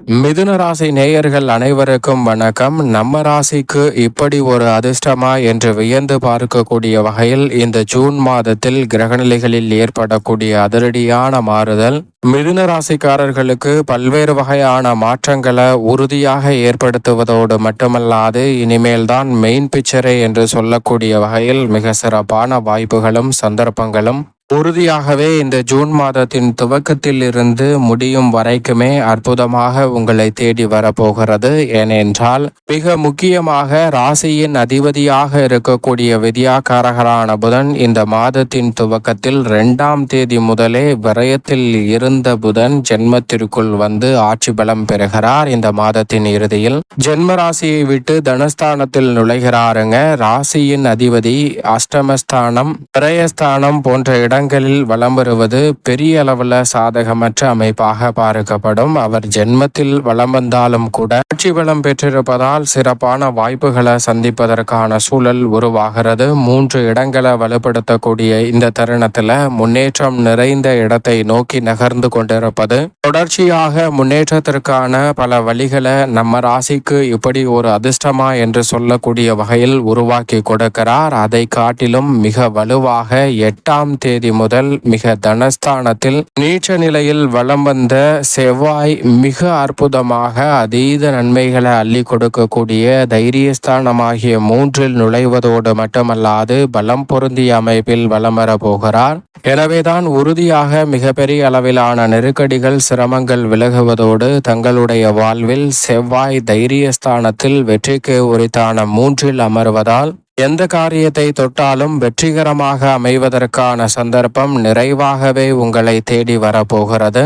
மிதுன ராசி நேயர்கள் அனைவருக்கும் வணக்கம். நம்ம ராசிக்கு இப்படி ஒரு அதிர்ஷ்டமா என்று வியந்து பார்க்கக்கூடிய வகையில் இந்த ஜூன் மாதத்தில் கிரகநிலைகளில் ஏற்படக்கூடிய அதிரடியான மாறுதல் மிதுன ராசிக்காரர்களுக்கு பல்வேறு வகையான மாற்றங்களை உறுதியாக ஏற்படுத்துவதோடு மட்டுமல்லாது இனிமேல் தான் மெயின் பிக்சரே என்று சொல்லக்கூடிய வகையில் மிக சிறப்பான வாய்ப்புகளும் சந்தர்ப்பங்களும் உறுதியாகவே இந்த ஜூன் மாதத்தின் துவக்கத்தில் இருந்து முடியும் வரைக்குமே அற்புதமாக உங்களை தேடி வரப்போகிறது. ஏனென்றால் மிக முக்கியமாக ராசியின் அதிபதியாக இருக்கக்கூடிய வித்யாகாரகரான புதன் இந்த மாதத்தின் துவக்கத்தில் இரண்டாம் தேதி முதலே விரயத்தில் இருந்த புதன் ஜென்மத்திற்குள் வந்து ஆட்சி பலம் பெறுகிறார். இந்த மாதத்தின் இறுதியில் ஜென்ம ராசியை விட்டு தனஸ்தானத்தில் நுழைகிறாருங்க. ராசியின் அதிபதி அஷ்டமஸ்தானம் விரயஸ்தானம் போன்ற இடம் இடங்களில் வலம் வருவது பெரிய அளவில் சாதகமற்ற அமைப்பாக பார்க்கப்படும். அவர் ஜென்மத்தில் வலம் வந்தாலும் கூட ஆட்சி பலம் பெற்றிருப்பதால் சிறப்பான வாய்ப்புகளை சந்திப்பதற்கான சூழல் உருவாகிறது. மூன்று இடங்களை வலுப்படுத்தக்கூடிய இந்த தருணத்தில் முன்னேற்றம் நிறைந்த இடத்தை நோக்கி நகர்ந்து கொண்டிருப்பது தொடர்ச்சியாக முன்னேற்றத்திற்கான பல வழிகளை நம்ம ராசிக்கு இப்படி ஒரு அதிர்ஷ்டமா என்று சொல்லக்கூடிய வகையில் உருவாக்கி கொடுக்கிறார். அதை காட்டிலும் மிக வலுவாக எட்டாம் தேதி முதல் மிக தனஸ்தானத்தில் நீச்ச நிலையில் வலம் வந்த செவ்வாய் மிக அற்புதமாக அதீத நன்மைகளை அள்ளி கொடுக்கக்கூடிய தைரியஸ்தானமாகிய மூன்றில் நுழைவதோடு மட்டுமல்லாது பலம் பொருந்திய அமைப்பில் வலம் வர போகிறார். எனவேதான் உறுதியாக மிகப்பெரிய அளவிலான நெருக்கடிகள் சிரமங்கள் விலகுவதோடு தங்களுடைய வாழ்வில் செவ்வாய் தைரியஸ்தானத்தில் வெற்றிக்கு உரித்தான மூன்றில் அமர்வதால் எந்த காரியத்தை தொட்டாலும் வெற்றிகரமாக அமைவதற்கான சந்தர்ப்பம் நிறைவாகவே உங்களை தேடி வரப்போகிறது.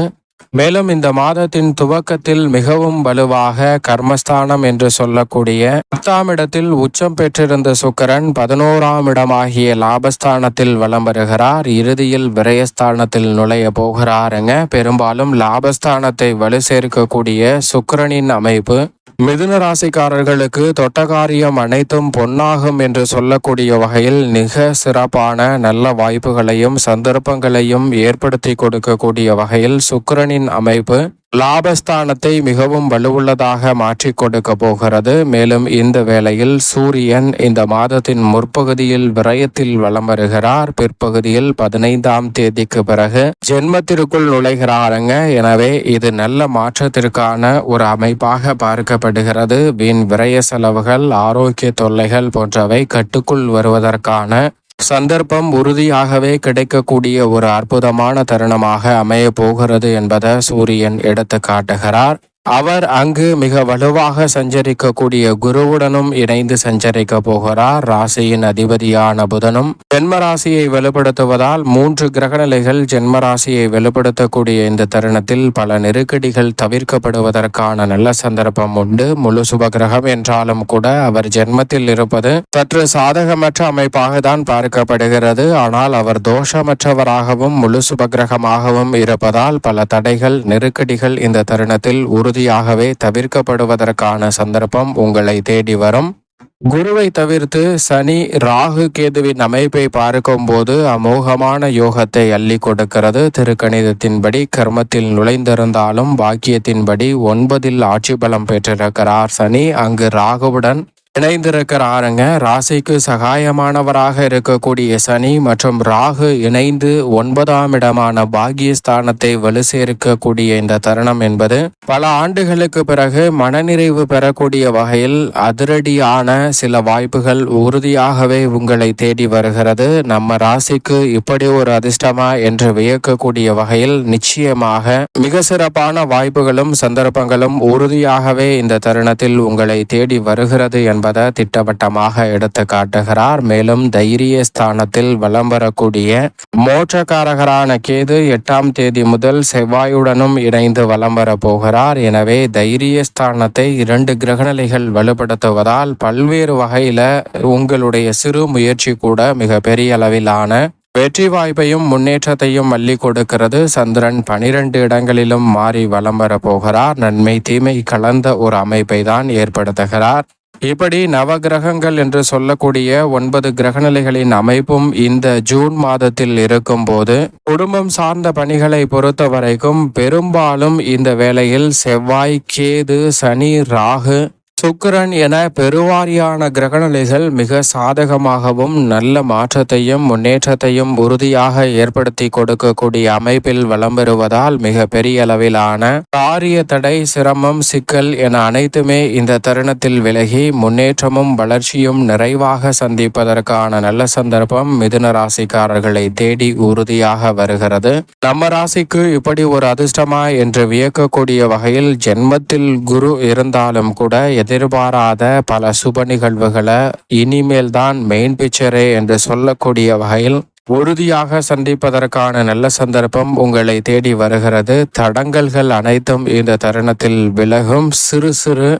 மேலும் இந்த மாதத்தின் துவக்கத்தில் மிகவும் வலுவாக கர்மஸ்தானம் என்று சொல்லக்கூடிய பத்தாம் இடத்தில் உச்சம் பெற்றிருந்த சுக்கரன் பதினோராம் இடமாகிய லாபஸ்தானத்தில் வலம் வருகிறார். இறுதியில் விரயஸ்தானத்தில் நுழைய போகிறாருங்க. பெரும்பாலும் லாபஸ்தானத்தை வலு சேர்க்கக்கூடிய சுக்கரனின் அமைப்பு. மிதுன ராசிக்காரர்களுக்கு தொட்ட காரியம் அனைத்தும் பொன்னாகும் என்று சொல்லக்கூடிய வகையில் மிக சிறப்பான நல்ல வாய்ப்புகளையும் சந்தர்ப்பங்களையும் ஏற்படுத்தி கொடுக்கக்கூடிய வகையில் சுக்கரனின் அமைப்பு லாபஸ்தானத்தை மிகவும் வலுவுள்ளதாக மாற்றி கொடுக்க போகிறது. மேலும் இந்த வேளையில் சூரியன் இந்த மாதத்தின் முற்பகுதியில் விரயத்தில் வலம் வருகிறார். பிற்பகுதியில் பதினைந்தாம் தேதிக்கு பிறகு ஜென்மத்திற்குள் நுழைகிறாருங்க. எனவே இது நல்ல மாற்றத்திற்கான ஒரு அமைப்பாக பார்க்கப்படுகிறது. வீண் விரய செலவுகள் ஆரோக்கிய தொல்லைகள் போன்றவை கட்டுக்குள் வருவதற்கான சந்தர்ப்பம் உறுதியாகவே கிடைக்கக்கூடிய ஒரு அற்புதமான தருணமாக அமைய போகிறது என்பதை சூரியன் எடுத்து காட்டுகிறார். அவர் அங்கு மிக வலுவாக சஞ்சரிக்கக்கூடிய குருவுடனும் இணைந்து சஞ்சரிக்க போகிறார். ராசியின் அதிபதியான புதனும் ஜென்மராசியை வெளிப்படுத்துவதால் வலுப்படுத்துவதால் மூன்று கிரகநிலைகள் நிலைகள் ராசியை இந்த தருணத்தில் பல நெருக்கடிகள் தவிர்க்கப்படுவதற்கான நல்ல சந்தர்ப்பம் உண்டு. முழு சுப கிரகம் என்றாலும் கூட அவர் ஜென்மத்தில் இருப்பது சற்று சாதகமற்ற அமைப்பாக தான் பார்க்கப்படுகிறது. ஆனால் அவர் தோஷமற்றவராகவும் முழு சுபகிரகமாகவும் இருப்பதால் பல தடைகள் நெருக்கடிகள் இந்த தருணத்தில் உரு உறுதியாகவே தவிர்க்கப்படுவதற்கான சந்தர்ப்பம் உங்களை தேடி வரும். குருவை தவிர்த்து சனி ராகு கேதுவின் அமைப்பை பார்க்கும்போது அமோகமான யோகத்தை அள்ளி கொடுக்கிறது. திருக்கணிதத்தின்படி கர்மத்தில் நுழைந்திருந்தாலும் பாக்கியத்தின்படி ஒன்பதில் ஆட்சி பலம் பெற்றிருக்கிறார் சனி. அங்கு ராகுவுடன் இணைந்திருக்கிறாருங்க ராசிக்கு சகாயமானவராக இருக்கக்கூடிய சனி மற்றும் ராகு இணைந்து ஒன்பதாம் இடமான பாகியஸ்தானத்தை வலு சேர்க்கக்கூடிய இந்த தருணம் என்பது பல ஆண்டுகளுக்கு பிறகு மனநிறைவு பெறக்கூடிய வகையில் அதிரடியான சில வாய்ப்புகள் உறுதியாகவே உங்களை தேடி வருகிறது. நம்ம ராசிக்கு இப்படி ஒரு அதிர்ஷ்டமா என்று வியக்கக்கூடிய வகையில் நிச்சயமாக மிக சிறப்பான வாய்ப்புகளும் சந்தர்ப்பங்களும் உறுதியாகவே இந்த தருணத்தில் உங்களை தேடி வருகிறது என்பதை திட்டவட்டமாக எடுத்து காட்டுகிறார். மேலும் தைரிய ஸ்தானத்தில் வலம் வரக்கூடிய மோட்சக்காரகரான கேது எட்டாம் தேதி முதல் செவ்வாயுடனும் இணைந்து வலம் வரப்போகிறார் எனவே தைரிய ஸ்தானத்தை இரண்டு கிரகநிலைகள் வலுப்படுத்துவதால் பல்வேறு வகையில உங்களுடைய சிறு முயற்சி கூட மிக பெரிய அளவிலான வெற்றி வாய்ப்பையும் முன்னேற்றத்தையும் அள்ளி கொடுக்கிறது. சந்திரன் பனிரெண்டு இடங்களிலும் மாறி வலம் வரப்போகிறார் நன்மை தீமை கலந்த ஒரு அமைப்பை தான் ஏற்படுத்துகிறார். இப்படி நவகிரகங்கள் என்று சொல்லக்கூடிய ஒன்பது கிரகநிலைகளின் அமைப்பும் இந்த ஜூன் மாதத்தில் இருக்கும்போது குடும்பம் சார்ந்த பணிகளை பொறுத்த வரைக்கும் பெரும்பாலும் இந்த வேளையில் செவ்வாய் கேது சனி ராகு சுக்கிரன் என பெருவாரியான கிரகநிலைகள் மிக சாதகமாகவும் நல்ல மாற்றத்தையும் முன்னேற்றத்தையும் உறுதியாக ஏற்படுத்தி கொடுக்கக்கூடிய அமைப்பில் வலம் பெறுவதால் மிக பெரிய அளவிலான காரிய தடை சிரமம் சிக்கல் என அனைத்துமே இந்த தருணத்தில் விலகி முன்னேற்றமும் வளர்ச்சியும் நிறைவாக சந்திப்பதற்கான நல்ல சந்தர்ப்பம் மிதுன ராசிக்காரர்களை தேடி உறுதியாக வருகிறது. நம்ம ராசிக்கு இப்படி ஒரு அதிர்ஷ்டமா என்று வியக்கக்கூடிய வகையில் ஜென்மத்தில் குரு இருந்தாலும் கூட எதிர்பாராத பல சுப நிகழ்வுகளை இனிமேல் தான் மெயின் பிக்சரே என்று சொல்லக்கூடிய வகையில் உறுதியாக சந்திப்பதற்கான நல்ல சந்தர்ப்பம் உங்களை தேடி வருகிறது. தடங்கல்கள் அனைத்தும் இந்த தருணத்தில் விலகும். சிறு சிறு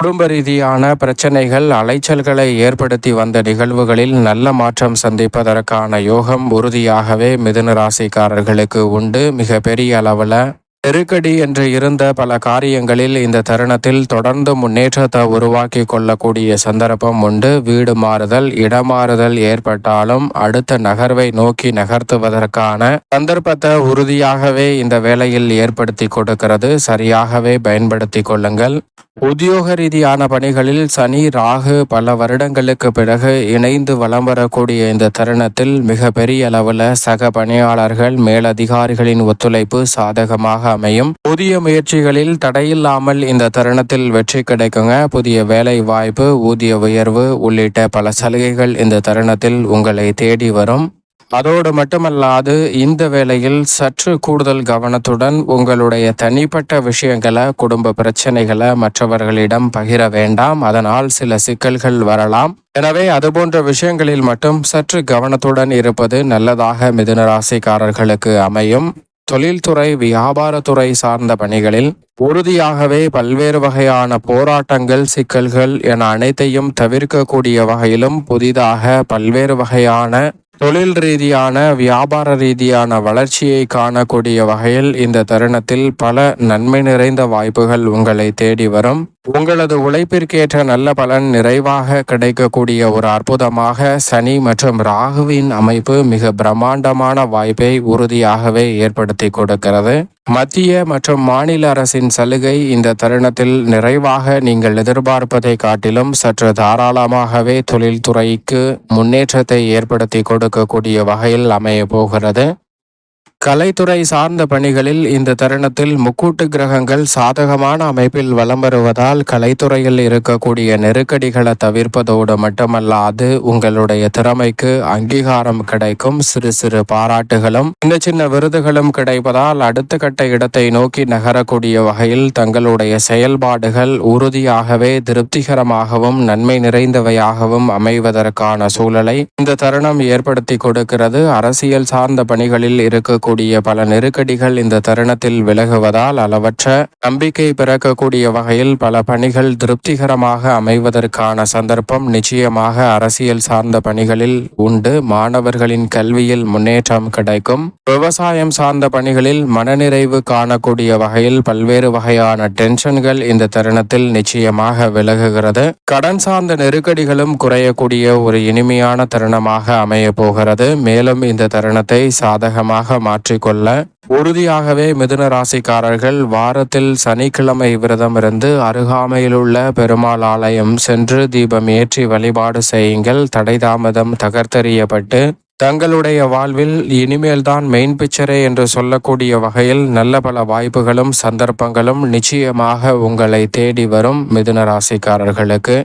குடும்ப ரீதியான பிரச்சனைகள் அலைச்சல்களை ஏற்படுத்தி வந்த நிகழ்வுகளில் நல்ல மாற்றம் சந்திப்பதற்கான யோகம் உறுதியாகவே மிதுன ராசிக்காரர்களுக்கு உண்டு. மிக பெரிய அளவில் நெருக்கடி என்று இருந்த பல காரியங்களில் இந்த தருணத்தில் தொடர்ந்து முன்னேற்றத்தை உருவாக்கி கொள்ளக்கூடிய சந்தர்ப்பம் உண்டு. வீடு மாறுதல் இடமாறுதல் ஏற்பட்டாலும் அடுத்த நகர்வை நோக்கி நகர்த்துவதற்கான சந்தர்ப்பத்தை உறுதியாகவே இந்த வேளையில் ஏற்படுத்தி கொடுக்கிறது. சரியாகவே பயன்படுத்தி கொள்ளுங்கள். உத்தியோக ரீதியான பணிகளில் சனி ராகு பல வருடங்களுக்கு பிறகு இணைந்து வலம் வரக்கூடிய இந்த தருணத்தில் மிக பெரிய அளவில் சக பணியாளர்கள் மேலதிகாரிகளின் ஒத்துழைப்பு சாதகமாக அமையும். புதிய முயற்சிகளில் தடையில்லாமல் இந்த தருணத்தில் வெற்றி கிடைக்குங்க. புதிய வேலை வாய்ப்பு ஊதிய உயர்வு உள்ளிட்ட பல சலுகைகள் இந்த தருணத்தில் உங்களை தேடி வரும். அதோடு மட்டுமல்லாது இந்த வேளையில் சற்று கூடுதல் கவனத்துடன் உங்களுடைய தனிப்பட்ட விஷயங்களை குடும்ப பிரச்சனைகளை மற்றவர்களிடம் பகிர வேண்டாம். அதனால் சில சிக்கல்கள் வரலாம். எனவே அதுபோன்ற விஷயங்களில் மட்டும் சற்று கவனத்துடன் இருப்பது நல்லதாக மிதுன ராசிக்காரர்களுக்கு அமையும். தொழில்துறை வியாபாரத்துறை சார்ந்த பணிகளில் உறுதியாகவே பல்வேறு வகையான போராட்டங்கள் சிக்கல்கள் என அனைத்தையும் தவிர்க்கக்கூடிய வகையிலும் புதிதாக பல்வேறு வகையான தொழில் ரீதியான வியாபார ரீதியான வளர்ச்சியை காணக்கூடிய வகையில் இந்த தருணத்தில் பல நன்மை நிறைந்த வாய்ப்புகள் உங்களை தேடி வரும். உங்களது உழைப்பிற்கேற்ற நல்ல பலன் நிறைவாக கிடைக்கக்கூடிய ஒரு அற்புதமாக சனி மற்றும் ராகுவின் அமைப்பு மிக பிரம்மாண்டமான வாய்ப்பை உறுதியாகவே ஏற்படுத்தி கொடுக்கிறது. மத்திய மற்றும் மாநில அரசின் சலுகை இந்த தருணத்தில் நிறைவாக நீங்கள் எதிர்பார்ப்பதை காட்டிலும் சற்று தாராளமாகவே தொழில்துறைக்கு முன்னேற்றத்தை ஏற்படுத்தி கொடுக்கக்கூடிய வகையில் அமைய போகிறது. கலைத்துறை சார்ந்த பணிகளில் இந்த தருணத்தில் முக்கூட்டு கிரகங்கள் சாதகமான அமைப்பில் வலம் வருவதால் கலைத்துறையில் இருக்கக்கூடிய நெருக்கடிகளை தவிர்ப்பதோடு மட்டுமல்லாது உங்களுடைய திறமைக்கு அங்கீகாரம் கிடைக்கும். சிறு சிறு பாராட்டுகளும் சின்ன சின்ன விருதுகளும் கிடைப்பதால் அடுத்த கட்ட இடத்தை நோக்கி நகரக்கூடிய வகையில் தங்களுடைய செயல்பாடுகள் உறுதியாகவே திருப்திகரமாகவும் நன்மை நிறைந்தவையாகவும் அமைவதற்கான சூழலை இந்த தருணம் ஏற்படுத்தி கொடுக்கிறது. அரசியல் சார்ந்த பணிகளில் இருக்க இருக்கக்கூடிய பல நெருக்கடிகள் இந்த தருணத்தில் விலகுவதால் அளவற்ற நம்பிக்கை பிறக்கக்கூடிய வகையில் பல பணிகள் திருப்திகரமாக அமைவதற்கான சந்தர்ப்பம் நிச்சயமாக அரசியல் சார்ந்த பணிகளில் உண்டு. மாணவர்களின் கல்வியில் முன்னேற்றம் கிடைக்கும். விவசாயம் சார்ந்த பணிகளில் மனநிறைவு காணக்கூடிய வகையில் பல்வேறு வகையான டென்ஷன்கள் இந்த தருணத்தில் நிச்சயமாக விலகுகிறது. கடன் சார்ந்த நெருக்கடிகளும் குறையக்கூடிய ஒரு இனிமையான தருணமாக அமைய போகிறது. மேலும் இந்த தருணத்தை சாதகமாக மாற்றிக்கொள்ள உறுதியாகவே மிதுன ராசிக்காரர்கள் வாரத்தில் சனிக்கிழமை விரதம் இருந்து அருகாமையிலுள்ள பெருமாள் ஆலயம் சென்று தீபம் ஏற்றி வழிபாடு செய்யுங்கள். தடை தாமதம் தகர்த்தெறியப்பட்டு தங்களுடைய வாழ்வில் இனிமேல் தான் மெயின் பிக்சரே என்று சொல்லக்கூடிய வகையில் நல்ல பல வாய்ப்புகளும் சந்தர்ப்பங்களும் நிச்சயமாக உங்களை தேடி வரும் மிதுன ராசிக்காரர்களுக்கு.